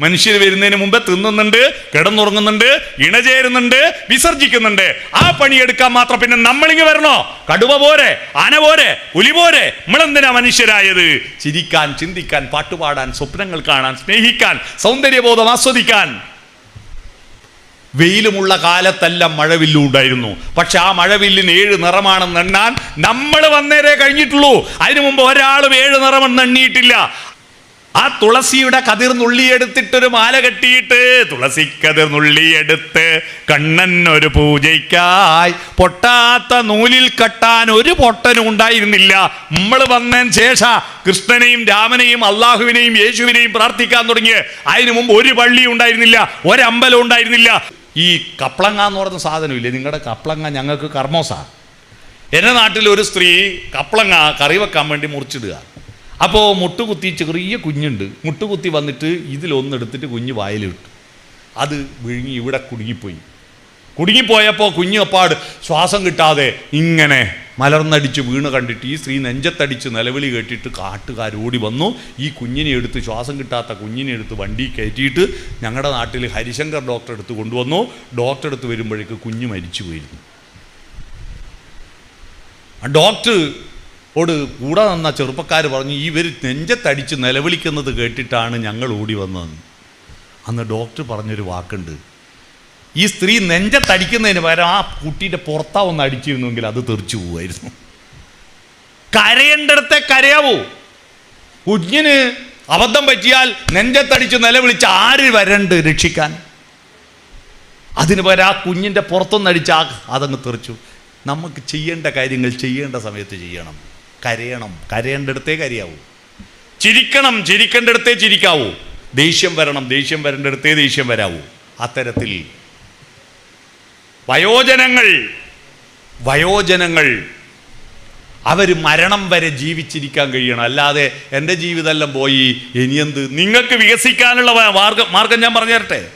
മനുഷ്യർ വരുന്നതിന് മുമ്പ് തിന്നുന്നുണ്ട് കിടന്നുറങ്ങുന്നുണ്ട് ഇണചേരുന്നുണ്ട് വിസർജിക്കുന്നുണ്ട്. ആ പണിയെടുക്കാൻ മാത്രം പിന്നെ നമ്മളിങ്ങ് വരണോ? കടുവ പോരെ ആന പോരെ പുലി പോരെ? നമ്മളെന്തിനാ മനുഷ്യരായത്? ചിരിക്കാൻ ചിന്തിക്കാൻ പാട്ടുപാടാൻ സ്വപ്നങ്ങൾ കാണാൻ സ്നേഹിക്കാൻ സൗന്ദര്യബോധം ആസ്വദിക്കാൻ. വെയിലുമുള്ള കാലത്തല്ല മഴവില്ലും ഉണ്ടായിരുന്നു. പക്ഷെ ആ മഴവില്ലിന് ഏഴ് നിറമാണെന്ന് എണ്ണാൻ നമ്മൾ വന്നേരെ കഴിഞ്ഞിട്ടുള്ളൂ. അതിനു മുമ്പ് ഒരാളും ഏഴ് നിറമെന്ന് എണ്ണിയിട്ടില്ല ആ തുളസിയുടെ കതിർ നുള്ളിയെടുത്തിട്ടൊരു മാല കെട്ടിയിട്ട് തുളസി കതിർ നുള്ളിയെടുത്ത് കണ്ണൻ ഒരു പൂജയ്ക്കായി പൊട്ടാത്ത നൂലിൽ കെട്ടാൻ ഒരു പൊട്ടനും ഉണ്ടായിരുന്നില്ല. നമ്മൾ വന്നതിന് ശേഷ കൃഷ്ണനെയും രാമനെയും അള്ളാഹുവിനെയും യേശുവിനെയും പ്രാർത്ഥിക്കാൻ തുടങ്ങിയ. അതിനു മുമ്പ് ഒരു പള്ളി ഉണ്ടായിരുന്നില്ല ഒരമ്പലം ഉണ്ടായിരുന്നില്ല. ഈ കപ്ലങ്ങ എന്ന് പറയുന്ന സാധനമില്ലേ? നിങ്ങളുടെ കപ്ലങ്ങ ഞങ്ങൾക്ക് കർമ്മോസാ. എന്റെ നാട്ടിൽ ഒരു സ്ത്രീ കപ്ലങ്ങ കറി വെക്കാൻ വേണ്ടി മുറിച്ചിടുക. അപ്പോൾ മുട്ടുകുത്തി ചെറിയ കുഞ്ഞുണ്ട്. മുട്ടുകുത്തി വന്നിട്ട് ഇതിലൊന്നെടുത്തിട്ട് കുഞ്ഞ് വായിലിട്ടു. അത് വിഴുങ്ങി ഇവിടെ കുടുങ്ങിപ്പോയി. കുടുങ്ങിപ്പോയപ്പോൾ കുഞ്ഞപ്പാട് ശ്വാസം കിട്ടാതെ ഇങ്ങനെ മലർന്നടിച്ച് വീണ് കണ്ടിട്ട് ഈ സ്ത്രീ നെഞ്ചത്തടിച്ച് നിലവിളി കേട്ടിട്ട് കാട്ടുകാർ ഓടി വന്നു. ഈ കുഞ്ഞിനെ എടുത്ത് ശ്വാസം കിട്ടാത്ത കുഞ്ഞിനെ എടുത്ത് വണ്ടി കയറ്റിയിട്ട് ഞങ്ങളുടെ നാട്ടിൽ ഹരിശങ്കർ ഡോക്ടർ എടുത്ത് കൊണ്ടുവന്നു. ഡോക്ടർ എടുത്ത് വരുമ്പോഴേക്ക് കുഞ്ഞ് മരിച്ചു പോയിരുന്നു ഡോക്ടർ ഓട് കൂടെ നിന്ന ചെറുപ്പക്കാർ പറഞ്ഞു ഇവർ നെഞ്ചത്തടിച്ച് നിലവിളിക്കുന്നത് കേട്ടിട്ടാണ് ഞങ്ങൾ ഓടി വന്നതെന്ന് അന്ന് ഡോക്ടർ പറഞ്ഞൊരു വാക്കുണ്ട് ഈ സ്ത്രീ നെഞ്ചത്തടിക്കുന്നതിന് പകരം ആ കുട്ടീന്റെ പുറത്താ ഒന്ന് അടിച്ചിരുന്നുവെങ്കിൽ അത് തെറിച്ചു പോവായിരുന്നു കരയേണ്ടടത്തെ കരയാവൂ. കുഞ്ഞിന് അബദ്ധം പറ്റിയാൽ നെഞ്ചത്തടിച്ച് നിലവിളിച്ച് ആര് വരണ്ട് രക്ഷിക്കാൻ? അതിന് പകരം ആ കുഞ്ഞിന്റെ പുറത്തൊന്നടിച്ച് ആ അതങ്ങ് തെറിച്ചു. നമുക്ക് ചെയ്യേണ്ട കാര്യങ്ങൾ ചെയ്യേണ്ട സമയത്ത് ചെയ്യണം. കരയണം. കരയേണ്ടടുത്തേ കരയാവൂ. ചിരിക്കണം ചിരിക്കേണ്ടടുത്തേ ചിരിക്കാവൂ. ദേഷ്യം വരണം ദേഷ്യം വരേണ്ടടുത്തേ ദേഷ്യം വരാവൂ. അത്തരത്തിൽ വയോജനങ്ങൾ വയോജനങ്ങൾ അവർ മരണം വരെ ജീവിച്ചിരിക്കാൻ കഴിയണം. അല്ലാതെ എന്റെ ജീവിതമെല്ലാം പോയി ഇനിയെന്ത് നിങ്ങൾക്ക് വികസിക്കാനുള്ള മാർഗം മാർഗം ഞാൻ പറഞ്ഞു തരട്ടെ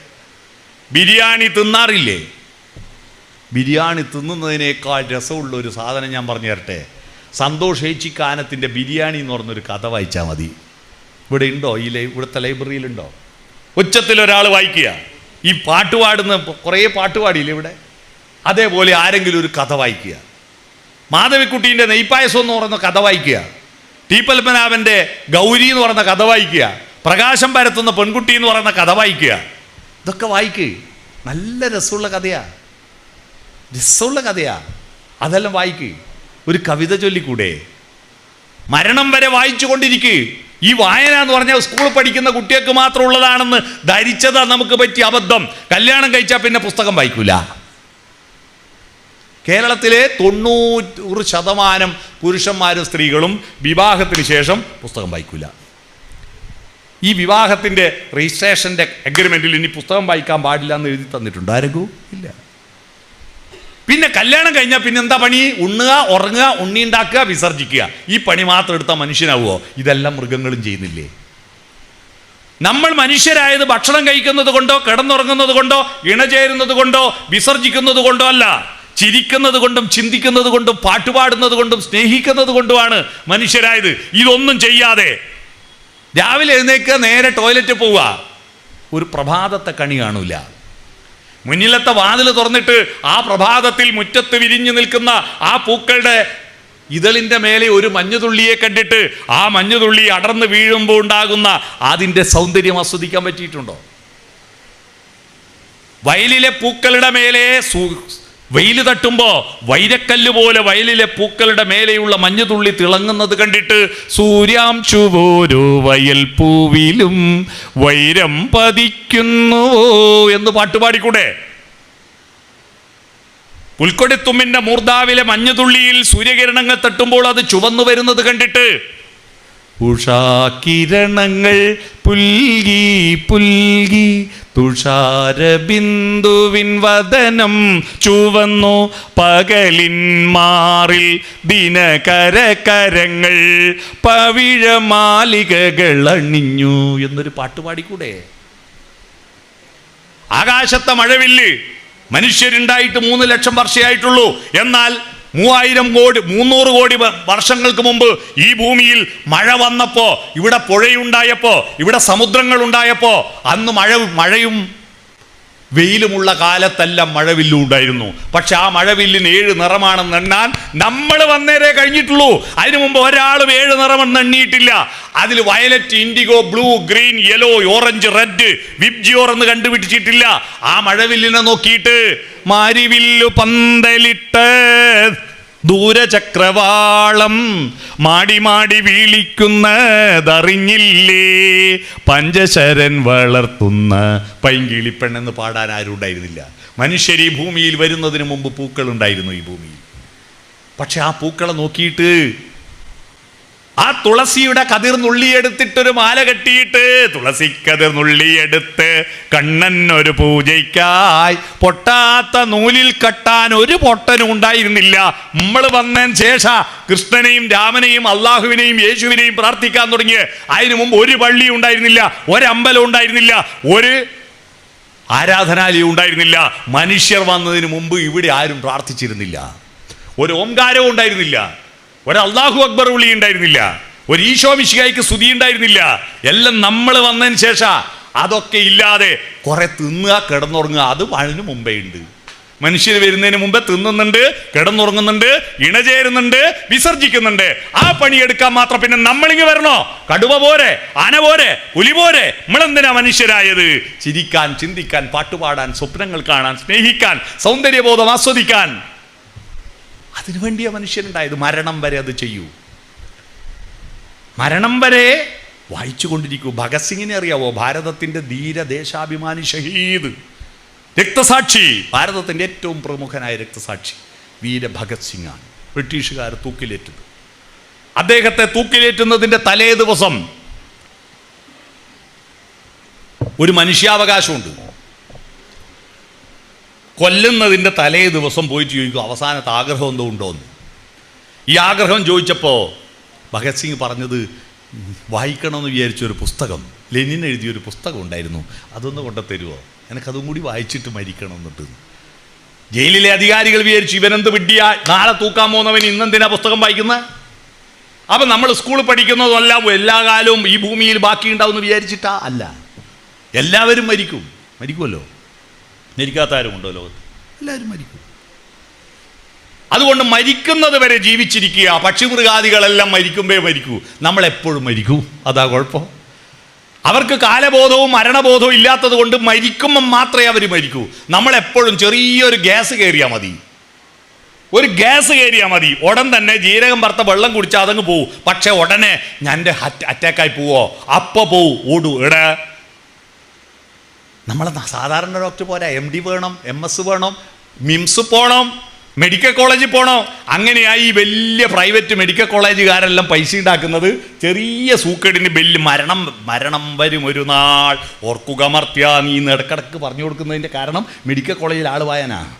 ബിരിയാണി തിന്നാറില്ലേ? ബിരിയാണി തിന്നുന്നതിനേക്കാൾ രസമുള്ള ഒരു സാധനം ഞാൻ പറഞ്ഞു തരട്ടെ സന്തോഷ് ഏച്ചിക്കാനത്തിന്റെ ബിരിയാണി എന്ന് പറഞ്ഞൊരു കഥ വായിച്ചാൽ മതി. ഇവിടെ ഉണ്ടോ? ഈ ലൈ ഇവിടുത്തെ ലൈബ്രറിയിലുണ്ടോ ഉച്ചത്തിൽ ഒരാൾ വായിക്കുക. ഈ പാട്ട് പാടുന്ന കുറേ പാട്ട് പാടിയില്ലേ ഇവിടെ? അതേപോലെ ആരെങ്കിലും ഒരു കഥ വായിക്കുക. മാധവിക്കുട്ടീന്റെ നെയ്പ്പായസം എന്ന് പറയുന്ന കഥ വായിക്കുക. ടി പത്മനാഭന്റെ ഗൗരി എന്ന് പറയുന്ന കഥ വായിക്കുക. പ്രകാശം പരത്തുന്ന പെൺകുട്ടി എന്ന് പറയുന്ന കഥ വായിക്കുക. ഇതൊക്കെ വായിക്കുക നല്ല രസമുള്ള കഥയാ. രസമുള്ള കഥയാ. അതെല്ലാം വായിക്കുക ഒരു കവിത ചൊല്ലിക്കൂടെ? മരണം വരെ വായിച്ചു കൊണ്ടിരിക്കുക ഈ വായന എന്ന് പറഞ്ഞാൽ സ്കൂളിൽ പഠിക്കുന്ന കുട്ടികൾക്ക് മാത്രം ഉള്ളതാണെന്ന് ധരിച്ചതാ നമുക്ക് പറ്റിയ അബദ്ധം. കല്യാണം കഴിച്ചാൽ പിന്നെ പുസ്തകം വായിക്കൂല. കേരളത്തിലെ തൊണ്ണൂറ് ശതമാനം പുരുഷന്മാരും സ്ത്രീകളും വിവാഹത്തിന് ശേഷം പുസ്തകം വായിക്കൂല. ഈ വിവാഹത്തിന്റെ രജിസ്ട്രേഷന്റെ അഗ്രിമെന്റിൽ ഇനി പുസ്തകം വായിക്കാൻ പാടില്ല എന്ന് എഴുതി തന്നിട്ടുണ്ട്? ആരെങ്കിലും ഇല്ല. പിന്നെ കല്യാണം കഴിഞ്ഞാൽ പിന്നെ എന്താ പണി? ഉണ്ണുക ഉറങ്ങുക ഉണ്ണി ഉണ്ടാക്കുക വിസർജിക്കുക. ഈ പണി മാത്രം എടുത്താൽ മനുഷ്യനാവുമോ ഇതെല്ലാം മൃഗങ്ങളും ചെയ്യുന്നില്ലേ? നമ്മൾ മനുഷ്യരായത് ഭക്ഷണം കഴിക്കുന്നത് കൊണ്ടോ കിടന്നുറങ്ങുന്നത് കൊണ്ടോ ഇണചേരുന്നത് കൊണ്ടോ വിസർജിക്കുന്നത് കൊണ്ടോ അല്ല. ചിരിക്കുന്നത് കൊണ്ടും ചിന്തിക്കുന്നത് കൊണ്ടും പാട്ടുപാടുന്നത് കൊണ്ടും സ്നേഹിക്കുന്നത് കൊണ്ടുമാണ് മനുഷ്യരായത്. ഇതൊന്നും ചെയ്യാതെ. രാവിലെ എഴുന്നേൽക്കുക നേരെ ടോയ്ലറ്റിൽ പോവുക. ഒരു പ്രഭാതത്തെ കണി കാണൂല. മുന്നിലത്തെ വാതിൽ തുറന്നിട്ട് ആ പ്രഭാതത്തിൽ മുറ്റത്ത് വിരിഞ്ഞു നിൽക്കുന്ന ആ പൂക്കളുടെ ഇതളിന്റെ മേലെ ഒരു മഞ്ഞുതുള്ളിയെ കണ്ടിട്ട് ആ മഞ്ഞുതുള്ളി അടർന്ന് വീഴുമ്പോൾ ഉണ്ടാകുന്ന അതിന്റെ സൗന്ദര്യം ആസ്വദിക്കാൻ പറ്റിയിട്ടുണ്ടോ? വയലിലെ പൂക്കളുടെ മേലെ വെയിൽ തട്ടുമ്പോൾ വൈരക്കല്ല് പോലെ വയലിലെ പൂക്കളുടെ മേലെയുള്ള മഞ്ഞുതുള്ളി തിളങ്ങുന്നത് കണ്ടിട്ട് സൂര്യാംശു ഓരോ വയൽ പൂവിലും വൈരം പതിക്കുന്നു എന്ന് പാട്ടുപാടിക്കൂടെ പുൽക്കൊടിത്തുമ്മിന്റെ മൂർധാവിലെ മഞ്ഞുതുള്ളിയിൽ സൂര്യകിരണങ്ങൾ തട്ടുമ്പോൾ അത് ചുവന്നു വരുന്നത് കണ്ടിട്ട് ഉഷാകിരണങ്ങൾ പുൽകി പുൽകി തുഷാരബിന്ദുവിൻ വദനം ചുവന്നു പകലിൻ മാറിൽ ദിനകരകരങ്ങൾ പവിഴമാലികകൾ അണിഞ്ഞു എന്നൊരു പാട്ട് പാടിക്കൂടെ? ആകാശത്തെ മഴവില്ല് മനുഷ്യരുണ്ടായിട്ട് മൂന്ന് ലക്ഷം വർഷമായിട്ടുള്ളൂ എന്നാൽ മൂവായിരം കോടി മൂന്നൂറ് കോടി വർഷങ്ങൾക്ക് മുമ്പ് ഈ ഭൂമിയിൽ മഴ വന്നപ്പോൾ ഇവിടെ പുഴയുണ്ടായപ്പോൾ ഇവിടെ സമുദ്രങ്ങൾ ഉണ്ടായപ്പോ അന്ന് മഴ മഴയും വെയിലുമുള്ള കാലത്തല്ല മഴവില്ലും ഉണ്ടായിരുന്നു പക്ഷെ ആ മഴവില്ലിന് ഏഴ് നിറമാണെന്ന് എണ്ണാൻ നമ്മൾ വന്നേരേ കഴിഞ്ഞിട്ടുള്ളൂ. അതിനു മുമ്പ് ഒരാളും ഏഴ് നിറമെന്ന് എണ്ണിയിട്ടില്ല അതിൽ violet indigo blue green yellow orange red VIBGYOR എന്ന് കണ്ടുപിടിച്ചിട്ടില്ല. ആ മഴവില്ലിനെ നോക്കിയിട്ട് മാരിവില്ലു പന്തലിട്ട് ദൂരചക്രവാളം മാടി മാടി വീളിക്കുന്നതറിഞ്ഞില്ലേ? പഞ്ചശരൻ വളർത്തുന്ന പൈങ്കിളിപ്പെണ്ണെന്ന് പാടാൻ ആരും ഉണ്ടായിരുന്നില്ല. മനുഷ്യർ ഈ ഭൂമിയിൽ വരുന്നതിന് മുമ്പ് പൂക്കളുണ്ടായിരുന്നു ഈ ഭൂമിയിൽ. പക്ഷെ ആ പൂക്കളെ നോക്കിയിട്ട് ആ തുളസിയുടെ കതിർ നുള്ളിയെടുത്തിട്ടൊരു മാല കെട്ടിയിട്ട് തുളസി കതിർ നുള്ളിയെടുത്ത് കണ്ണൻ ഒരു പൂജയ്ക്കായി പൊട്ടാത്ത നൂലിൽ കെട്ടാൻ ഒരു പൊട്ടനും ഉണ്ടായിരുന്നില്ല. നമ്മൾ വന്നതിന് ശേഷം കൃഷ്ണനെയും രാമനെയും അള്ളാഹുവിനെയും യേശുവിനെയും പ്രാർത്ഥിക്കാൻ തുടങ്ങിയ. അതിനു മുമ്പ് ഒരു പള്ളി ഉണ്ടായിരുന്നില്ല ഒരമ്പലം ഉണ്ടായിരുന്നില്ല ഒരു ആരാധനാലയം ഉണ്ടായിരുന്നില്ല. മനുഷ്യർ വന്നതിന് മുമ്പ് ഇവിടെ ആരും പ്രാർത്ഥിച്ചിരുന്നില്ല. ഒരു ഓംകാരവും ഉണ്ടായിരുന്നില്ല. ഒരു അക്ബർ വിളി ഉണ്ടായിരുന്നില്ല ഒരു ഈശോ മിശികായ്ക്ക് സ്തുതി ഉണ്ടായിരുന്നില്ല എല്ലാം നമ്മൾ വന്നതിന് ശേഷം അതൊക്കെ ഇല്ലാതെ കുറെ തിന്നുക കിടന്നുറങ്ങുക. അത് അതിന് മുമ്പേ ഉണ്ട്. മനുഷ്യർ വരുന്നതിന് മുമ്പേ തിന്നുന്നുണ്ട് കിടന്നുറങ്ങുന്നുണ്ട് ഇണചേരുന്നുണ്ട് വിസർജിക്കുന്നുണ്ട്. ആ പണിയെടുക്കാൻ മാത്രം പിന്നെ നമ്മളിങ്ങ് വരണോ? കടുവ പോരെ ആന പോരെ പുലി പോരെ? നമ്മളെന്തിനാ മനുഷ്യരായത്? ചിരിക്കാൻ ചിന്തിക്കാൻ പാട്ടുപാടാൻ സ്വപ്നങ്ങൾ കാണാൻ സ്നേഹിക്കാൻ സൗന്ദര്യബോധം ആസ്വദിക്കാൻ. അതിനുവേണ്ടിയാ മനുഷ്യനുണ്ടായത്. മരണം വരെ അത് ചെയ്യൂ. മരണം വരെ വായിച്ചു കൊണ്ടിരിക്കൂ. ഭഗത് സിംഗിനെ അറിയാവോ? ഭാരതത്തിന്റെ ധീരദേശാഭിമാനി ഷഹീദ്. രക്തസാക്ഷി. ഭാരതത്തിന്റെ ഏറ്റവും പ്രമുഖനായ രക്തസാക്ഷി വീര ഭഗത് സിംഗാണ്. ബ്രിട്ടീഷുകാർ തൂക്കിലേറ്റത് അദ്ദേഹത്തെ തൂക്കിലേറ്റുന്നതിന്റെ തലേ ദിവസം ഒരു മനുഷ്യാവകാശമുണ്ട്. കൊല്ലുന്നതിന്റെ തലേ ദിവസം പോയി ചോദിക്കും അവസാനത്തെ ആഗ്രഹം എന്തോ ഉണ്ടോന്ന്? ഈ ആഗ്രഹം ചോദിച്ചപ്പോൾ ഭഗത് സിംഗ് പറഞ്ഞത് "ഉം, വായിക്കണമെന്ന് വിചാരിച്ച ഒരു പുസ്തകം ലെനിൻ എഴുതിയൊരു പുസ്തകം ഉണ്ടായിരുന്നു. അതൊന്ന് കൊണ്ടുത്തരുമോ എനിക്കതും കൂടി വായിച്ചിട്ട് മരിക്കണം എന്നിട്ട്. ജയിലിലെ അധികാരികൾ വിചാരിച്ചു ഇവനെന്ത് വിഡ്ഡിയ നാളെ തൂക്കാൻ പോകുന്നവൻ ഇന്നെന്തിനാ പുസ്തകം വായിക്കുന്നത് അപ്പം നമ്മൾ സ്കൂളിൽ പഠിക്കുന്നതെല്ലാം എല്ലാ കാലവും ഈ ഭൂമിയിൽ ബാക്കി ഉണ്ടാവുമെന്ന് വിചാരിച്ചിട്ടാ അല്ല. എല്ലാവരും മരിക്കും. മരിക്കുമല്ലോ മരിക്കാത്ത ആരുമുണ്ടോ ലോകത്ത്? എല്ലാവരും മരിക്കും. അതുകൊണ്ട് മരിക്കുന്നത് വരെ ജീവിച്ചിരിക്കുക. പക്ഷിമൃഗാദികളെല്ലാം മരിക്കുമ്പേ മരിക്കൂ. നമ്മളെപ്പോഴും മരിക്കൂ. അതാ കുഴപ്പം. അവർക്ക് കാലബോധവും മരണബോധവും ഇല്ലാത്തത് കൊണ്ട് മരിക്കുമ്പം മാത്രമേ അവർ മരിക്കൂ. നമ്മളെപ്പോഴും ചെറിയൊരു ഗ്യാസ് കയറിയാൽ മതി. ഒരു ഗ്യാസ് കയറിയാൽ മതി. ഉടൻ തന്നെ ജീരകം പറത്ത വെള്ളം കുടിച്ചാൽ അതങ്ങ് പോവും. പക്ഷേ ഉടനെ ഞാൻ അറ്റാക്കായി പോവോ? അപ്പോൾ പോവും. ഓടൂ എടാ. നമ്മളെ ന- സാധാരണ ഡോക്ടർ പോരാ. എം ഡി വേണം എം എസ് വേണം മിംസ് പോകണം മെഡിക്കൽ കോളേജിൽ പോകണോ അങ്ങനെയായി ഈ വലിയ പ്രൈവറ്റ് മെഡിക്കൽ കോളേജുകാരെല്ലാം പൈസ ഉണ്ടാക്കുന്നത് ചെറിയ സൂക്കേടിന് ബെല്ല് മരണം മരണം വരും ഒരു നാൾ. ഓർക്കുക മർത്യ നീ ഇടക്കിടക്ക് പറഞ്ഞു കൊടുക്കുന്നതിന്റെ കാരണം മെഡിക്കൽ കോളേജിൽ ആൾ വായനാ.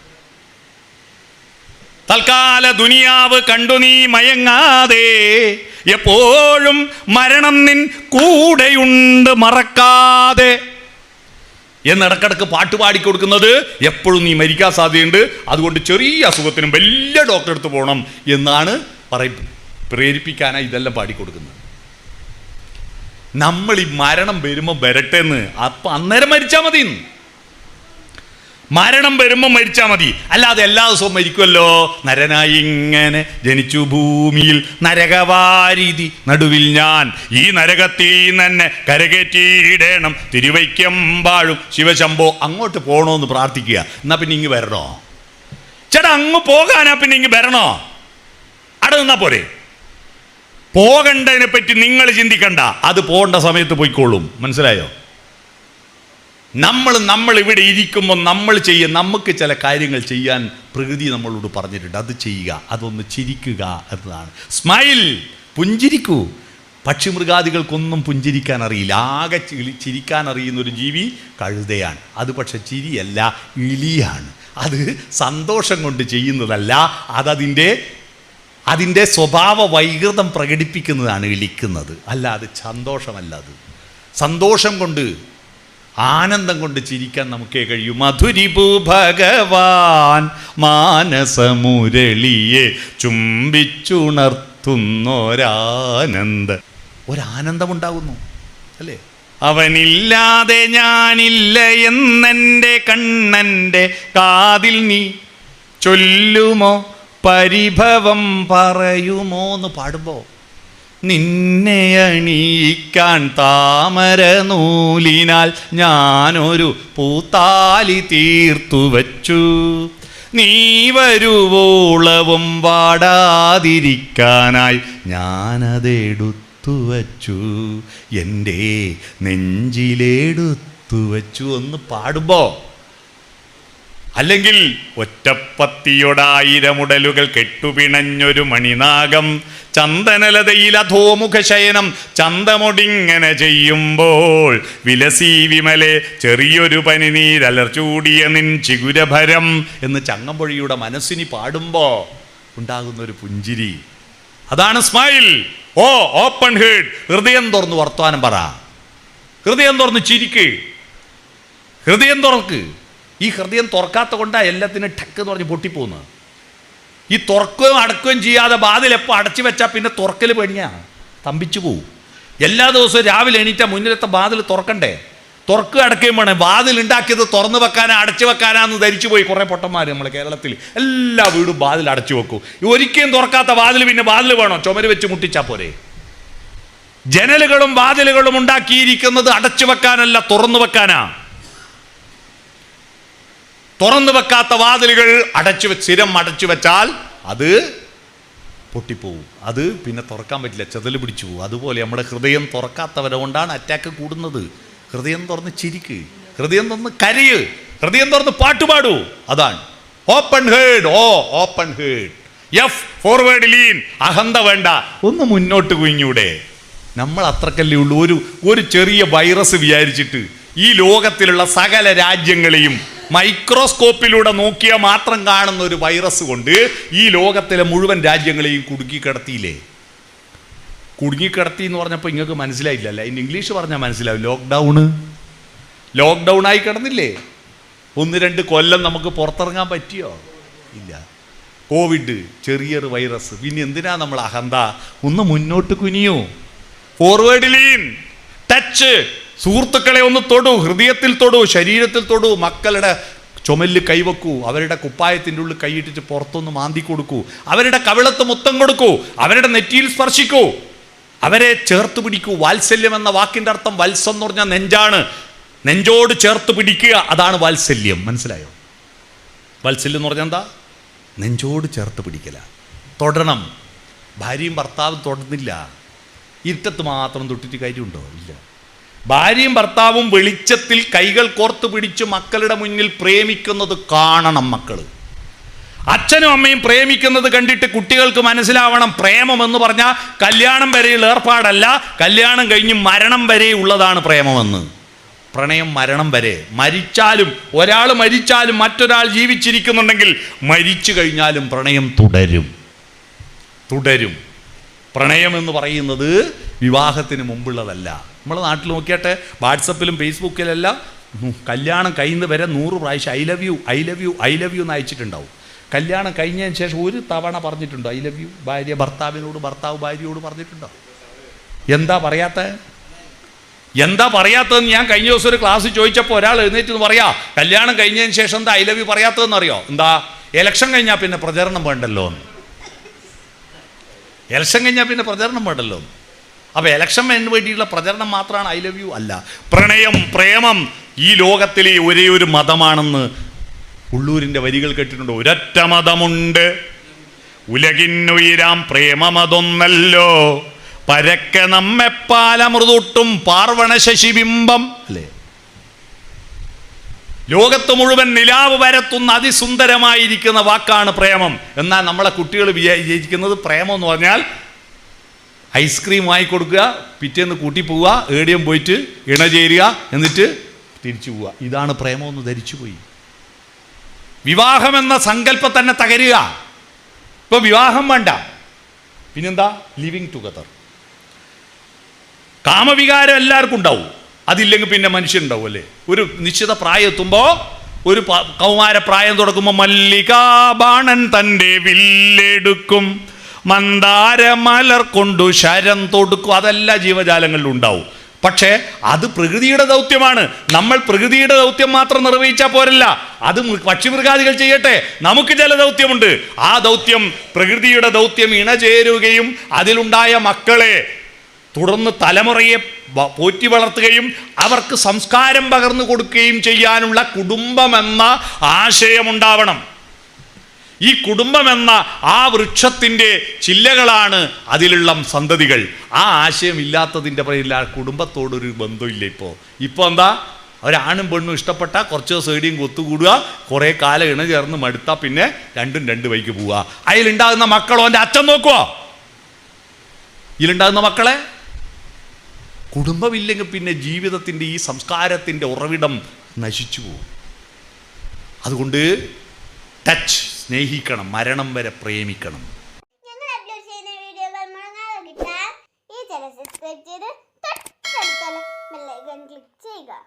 തൽക്കാല ദുനിയാവ് കണ്ടു നീ മയങ്ങാതെ. എപ്പോഴും മരണം നിൻ കൂടെയുണ്ട് മറക്കാതെ. എന്ന് ഇടക്കിടക്ക് പാട്ട് പാടി കൊടുക്കുന്നത് എപ്പോഴും നീ മരിക്കാൻ സാധ്യതയുണ്ട്. അതുകൊണ്ട് ചെറിയ അസുഖത്തിനും വലിയ ഡോക്ടറെ അടുത്ത് പോകണം എന്നാണ് പറയ പ്രേരിപ്പിക്കാനായി ഇതെല്ലാം പാടിക്കൊടുക്കുന്നത് നമ്മൾ ഈ മരണം വരുമ്പോൾ വരട്ടെ എന്ന് അപ്പം അന്നേരം മരിച്ചാൽ മതി. മരണം വരുമ്പോൾ മരിച്ചാൽ മതി. അല്ലാതെ എല്ലാ ദിവസവും മരിക്കുമല്ലോ നരനായി ഇങ്ങനെ ജനിച്ചു ഭൂമിയിൽ നരകവാരിതി നടുവിൽ ഞാൻ. ഈ നരകത്തിൽ തന്നെ കരകേറ്റിയിടേണം തിരുവൈക്കം വാഴും ശിവശംഭോ. അങ്ങോട്ട് പോകണമെന്ന് പ്രാർത്ഥിക്കുക. എന്നാ പിന്നെ ഇങ്ങ് വരണോ? ചേട്ടാ അങ്ങ് പോകാനാ പിന്നെ ഇങ്ങ് വരണോ? അവിടെ നിന്നാ പോരെ. പോകണ്ടതിനെ പറ്റി നിങ്ങൾ ചിന്തിക്കണ്ട. അത് പോകേണ്ട സമയത്ത് പോയിക്കോളും. മനസ്സിലായോ? നമ്മൾ നമ്മൾ ഇവിടെ ഇരിക്കുമ്പോൾ നമ്മൾ ചെയ്യുക നമുക്ക് ചില കാര്യങ്ങൾ ചെയ്യാൻ പ്രകൃതി നമ്മളോട് പറഞ്ഞിട്ടുണ്ട്. അത് ചെയ്യുക അതൊന്ന് ചിരിക്കുക എന്നതാണ്. സ്മൈൽ പുഞ്ചിരിക്കൂ. പക്ഷിമൃഗാദികൾക്കൊന്നും പുഞ്ചിരിക്കാൻ അറിയില്ല. ആകെ ചിരി ചിരിക്കാൻ അറിയുന്ന ഒരു ജീവി കഴുതയാണ്. അത് പക്ഷെ ചിരിയല്ല ഇലിയാണ് അത് സന്തോഷം കൊണ്ട് ചെയ്യുന്നതല്ല. അതതിന്റെ അതിന്റെ സ്വഭാവ വൈകൃതം പ്രകടിപ്പിക്കുന്നതാണ് ഇളിക്കുന്നത് അല്ല അത് സന്തോഷമല്ല അത്. സന്തോഷം കൊണ്ട് ആനന്ദം കൊണ്ട് ചിരിക്കാൻ നമുക്കേ കഴിയൂ. മധുരിപു ഭഗവാൻ മാനസമുരളിയെ ചുംബിച്ചുണർത്തുന്നൊരാനന്ദ. ഒരാനന്ദമുണ്ടാകുന്നു അല്ലേ? അവനില്ലാതെ ഞാനില്ല എന്നെന്റെ കണ്ണന്റെ കാതിൽ നീ ചൊല്ലുമോ പരിഭവം പറയുമോ എന്ന് പാടുമ്പോൾ നിന്നെ അണിയിക്കാൻ താമര നൂലിനാൽ ഞാനൊരു പൂത്താലി തീർത്തു വച്ചു. നീ വരുവോളവും വാടാതിരിക്കാനായി ഞാനതെടുത്തു വച്ചു. എന്റെ നെഞ്ചിലെടുത്തു വച്ചു. ഒന്ന് പാടുമ്പോൾ അല്ലെങ്കിൽ ഒറ്റപ്പത്തിയൊടായിരമുടലുകൾ കെട്ടുപിണഞ്ഞൊരു മണിനാഗം ചന്ദനലതയിൽ അധോമുഖ ശയനം ചന്തമൊടിങ്ങനെ ചെയ്യുമ്പോൾ വിലസി വിമലെ ചെറിയൊരു പനിനീരലർച്ചൂടിയ നിൻ ചിഗുരഭരം എന്ന് ചങ്ങമ്പൊഴിയുടെ മനസ്സിനി പാടുമ്പോൾ ഉണ്ടാകുന്ന ഒരു പുഞ്ചിരി. അതാണ് സ്മൈൽ ഓ ഓപ്പൺ ഹേഡ് ഹൃദയം തുറന്ന് വർത്തമാനം പറ. ഹൃദയം തുറന്ന് ചിരിക്ക്. ഹൃദയം തുറക്ക്. ഈ ഹൃദയം തുറക്കാത്ത കൊണ്ടാണ് എല്ലാത്തിനും ടക്ക് എന്ന് പറഞ്ഞ് പൊട്ടിപ്പോകുന്നത്. ഈ തുറക്കുകയും അടക്കുകയും ചെയ്യാതെ വാതിൽ എപ്പോൾ അടച്ചു വെച്ചാൽ പിന്നെ തുറക്കൽ പണിയാ തമ്പിച്ചു പോവും. എല്ലാ ദിവസവും രാവിലെ എണീറ്റ മുന്നിലത്തെ ബാതിൽ തുറക്കണ്ടേ? തുറക്കുക അടക്കുകയും വേണം. വാതിൽ ഉണ്ടാക്കിയത് തുറന്നു വെക്കാനാ അടച്ചു വെക്കാനാന്ന് ധരിച്ചു പോയി കുറേ പൊട്ടന്മാർ നമ്മളെ കേരളത്തിൽ. എല്ലാ വീടും വാതിൽ അടച്ചു വെക്കും. ഒരിക്കലും തുറക്കാത്ത വാതിൽ പിന്നെ വാതിൽ വേണോ? ചുമര് വെച്ച് മുട്ടിച്ചാൽ പോരെ. ജനലുകളും വാതിലുകളും ഉണ്ടാക്കിയിരിക്കുന്നത് അടച്ചു വെക്കാനല്ല തുറന്നു വെക്കാനാ. തുറന്നു വെക്കാത്ത വാതിലുകൾ അടച്ചു സ്ഥിരം അടച്ചു വെച്ചാൽ അത് പൊട്ടിപ്പോവും. അത് പിന്നെ തുറക്കാൻ പറ്റില്ല. ചെതൽ പിടിച്ചു പോകും അതുപോലെ നമ്മുടെ ഹൃദയം തുറക്കാത്തവരെ കൊണ്ടാണ് അറ്റാക്ക് കൂടുന്നത്. ഹൃദയം തുറന്ന് ചിരിക്ക്. ഹൃദയം തുറന്ന് കരയ്. ഹൃദയം തുറന്ന് പാട്ടുപാടൂ അതാണ്. Open head oh open head F forward lean അഹന്ത വേണ്ട. ഒന്ന് മുന്നോട്ട് കുഞ്ഞൂടെ നമ്മൾ അത്രക്കല്ലേ ഉള്ളൂ. ഒരു ഒരു ചെറിയ വൈറസ് വിചാരിച്ചിട്ട് ഈ ലോകത്തിലുള്ള സകല രാജ്യങ്ങളെയും മൈക്രോസ്കോപ്പിലൂടെ നോക്കിയാൽ മാത്രം കാണുന്ന ഒരു വൈറസ് കൊണ്ട് ഈ ലോകത്തിലെ മുഴുവൻ രാജ്യങ്ങളെയും കുടുക്കിക്കിടത്തിയില്ലേ കുടുങ്ങിക്കിടത്തി എന്ന് പറഞ്ഞപ്പോൾ നിങ്ങൾക്ക് മനസ്സിലായില്ലല്ലേ ഇനി ഇംഗ്ലീഷ് പറഞ്ഞാൽ മനസ്സിലാവും ലോക്ക്ഡൗണ് ലോക്ക്ഡൗൺ ആയി കിടന്നില്ലേ? ഒന്ന് രണ്ട് കൊല്ലം നമുക്ക് പുറത്തിറങ്ങാൻ പറ്റിയോ? ഇല്ല. കോവിഡ് ചെറിയൊരു വൈറസ് പിന്നെ എന്തിനാ നമ്മൾ അഹന്ത? ഒന്ന് മുന്നോട്ട് കുനിയോ. ഫോർവേഡ് ലീൻ ടച്ച് സുഹൃത്തുക്കളെ ഒന്ന് തൊടൂ ഹൃദയത്തിൽ തൊടൂ ശരീരത്തിൽ തൊടൂ മക്കളുടെ ചുമലിൽ കൈവക്കൂ അവരുടെ കുപ്പായത്തിന്റെ ഉള്ളിൽ കൈയിട്ടിട്ട് പുറത്തൊന്ന് മാന്തി കൊടുക്കൂ അവരുടെ കവിളത്ത് മുത്തം കൊടുക്കൂ അവരുടെ നെറ്റിയിൽ സ്പർശിക്കൂ അവരെ ചേർത്ത് പിടിക്കൂ. വാത്സല്യം എന്ന വാക്കിന്റെ അർത്ഥം വത്സം എന്ന് പറഞ്ഞാൽ നെഞ്ചാണ്. നെഞ്ചോട് ചേർത്ത് പിടിക്കുക അതാണ് വാത്സല്യം. മനസ്സിലായോ? വാത്സല്യം എന്ന് പറഞ്ഞാൽ എന്താ? നെഞ്ചോട് ചേർത്ത് പിടിക്കല. തൊടണം. ഭാര്യയും ഭർത്താവും തൊടുന്നില്ല. ഇരുട്ടത്ത് മാത്രം തൊട്ടിട്ട് കാര്യമുണ്ടോ? ഇല്ല. ഭാര്യയും ഭർത്താവും വെളിച്ചത്തിൽ കൈകൾ കോർത്ത് പിടിച്ച് മക്കളുടെ മുന്നിൽ പ്രേമിക്കുന്നത് കാണണം മക്കൾ അച്ഛനും അമ്മയും പ്രേമിക്കുന്നത് കണ്ടിട്ട് കുട്ടികൾക്ക് മനസ്സിലാവണം പ്രേമം എന്ന് പറഞ്ഞാൽ കല്യാണം വരെയുള്ള ഏർപ്പാടല്ല കല്യാണം കഴിഞ്ഞ് മരണം വരെ ഉള്ളതാണ് പ്രേമമെന്ന്. പ്രണയം മരണം വരെ. മരിച്ചാലും ഒരാൾ മരിച്ചാലും മറ്റൊരാൾ ജീവിച്ചിരിക്കുന്നുണ്ടെങ്കിൽ മരിച്ചു കഴിഞ്ഞാലും പ്രണയം തുടരും. തുടരും. പ്രണയം എന്ന് പറയുന്നത് വിവാഹത്തിന് മുമ്പുള്ളതല്ല. നമ്മൾ നാട്ടിൽ നോക്കിയാട്ടെ വാട്സപ്പിലും ഫേസ്ബുക്കിലെല്ലാം കല്യാണം കഴിയുന്ന വരെ നൂറ് പ്രാവശ്യം I love you I love you I love you എന്ന് അയച്ചിട്ടുണ്ടാവും. കല്യാണം കഴിഞ്ഞതിന് ശേഷം ഒരു തവണ പറഞ്ഞിട്ടുണ്ടോ ഐ ലവ് യു ഭാര്യ ഭർത്താവിനോട് ഭർത്താവ് ഭാര്യയോട് പറഞ്ഞിട്ടുണ്ടോ? എന്താ പറയാത്ത? എന്താ പറയാത്തതെന്ന് ഞാൻ കഴിഞ്ഞ ദിവസം ഒരു ക്ലാസ് ചോദിച്ചപ്പോൾ ഒരാൾ എഴുന്നേറ്റ് എന്ന് പറയാ കല്യാണം കഴിഞ്ഞതിന് ശേഷം എന്താ ഐ ലവ് യു പറയാത്തതെന്ന് അറിയോ എന്താ എലക്ഷൻ കഴിഞ്ഞാൽ പിന്നെ പ്രചരണം വേണ്ടല്ലോ എന്ന് എലക്ഷൻ കഴിഞ്ഞാൽ പിന്നെ പ്രചരണം വേണ്ടല്ലോ അപ്പോൾ എലക്ഷൻ വേണ്ടിയിട്ടുള്ള പ്രചരണം മാത്രമാണ് ഐ ലവ് യു അല്ല. പ്രണയം പ്രേമം ഈ ലോകത്തിലെ ഒരേ ഒരു മതമാണെന്ന് ഉള്ളൂരിന്റെ വരികൾ കേട്ടിട്ടുണ്ട്? ഒരൊറ്റ മതമുണ്ട്. ഉലകിന്നുയരാം പ്രേമമതൊന്നല്ലോ. പരക്കെ നമ്മെപ്പാലമൃതൊട്ടും പാർവണ ശശിബിംബം അല്ലേ? ലോകത്ത് മുഴുവൻ നിലാവ് വരത്തുന്ന അതിസുന്ദരമായിരിക്കുന്ന വാക്കാണ് പ്രേമം. എന്നാൽ നമ്മളെ കുട്ടികൾ വിചാരിക്കുന്നത് പ്രേമം എന്ന് പറഞ്ഞാൽ ഐസ്ക്രീം വാങ്ങിക്കൊടുക്കുക പിറ്റേന്ന് കൂട്ടി പോവുക ഏടിയം പോയിട്ട് ഇണ ചേരുക എന്നിട്ട് തിരിച്ചു പോവുക. ഇതാണ് പ്രേമമെന്ന് ധരിച്ചു പോയി. വിവാഹം എന്ന സങ്കല്പം തന്നെ തകരുക. ഇപ്പോൾ വിവാഹം വേണ്ട. പിന്നെന്താ? ലിവിങ് ടുഗദർ കാമവികാരം എല്ലാവർക്കും ഉണ്ടാവും. അതില്ലെങ്കിൽ പിന്നെ മനുഷ്യനുണ്ടാവും അല്ലേ? ഒരു നിശ്ചിത പ്രായം എത്തുമ്പോൾ ഒരു കൗമാര പ്രായം തുടങ്ങുമ്പോൾ മല്ലികാ ബാണൻ തന്റെ വില്ലെടുക്കും. മന്ദാര മലർ കൊണ്ടു ശരം തൊടുക്കും. അതെല്ലാ ജീവജാലങ്ങളിലും ഉണ്ടാവും. പക്ഷേ അത് പ്രകൃതിയുടെ ദൗത്യമാണ്. നമ്മൾ പ്രകൃതിയുടെ ദൗത്യം മാത്രം നിർവഹിച്ചാൽ പോരല്ല. അത് പക്ഷിമൃഗാദികൾ ചെയ്യട്ടെ. നമുക്ക് ചില ദൗത്യമുണ്ട് ആ ദൗത്യം പ്രകൃതിയുടെ ദൗത്യം ഇണചേരുകയും അതിലുണ്ടായ മക്കളെ തുടർന്ന് തലമുറയെ പോറ്റി വളർത്തുകയും അവർക്ക് സംസ്കാരം പകർന്നു കൊടുക്കുകയും ചെയ്യാനുള്ള കുടുംബമെന്ന ആശയമുണ്ടാവണം. ഈ കുടുംബമെന്ന ആ വൃക്ഷത്തിന്റെ ചില്ലകളാണ് അതിലുള്ള സന്തതികൾ. ആ ആശയം ഇല്ലാത്തതിന്റെ പേരിൽ ആ കുടുംബത്തോടൊരു ബന്ധമില്ല ഇപ്പോൾ. ഇപ്പോൾ എന്താ? ഒരാണും പെണ്ണും ഇഷ്ടപ്പെട്ട കുറച്ച് ദിവസം ഏടിയും കൊത്തുകൂടുക കുറേ കാലം ഇണ ചേർന്ന് മടുത്താൽ പിന്നെ രണ്ടും രണ്ട് വഴിക്ക് പോവുക. അതിലുണ്ടാകുന്ന മക്കളോ എന്റെ അച്ഛൻ നോക്കുവോ? ഇതിലുണ്ടാകുന്ന മക്കളെ? കുടുംബമില്ലെങ്കിൽ പിന്നെ ജീവിതത്തിന്റെ ഈ സംസ്കാരത്തിന്റെ ഉറവിടം നശിച്ചു പോകും. അതുകൊണ്ട് ടച്ച് സ്നേഹിക്കണം മരണം വരെ പ്രേമിക്കണം. ഞങ്ങൾ അപ്ലോഡ് ചെയ്യുന്ന കിട്ടാൻ? ഈ ചാനൽ സബ്സ്ക്രൈബ് ചെയ്ത് ക്ലിക്ക് ചെയ്യുക.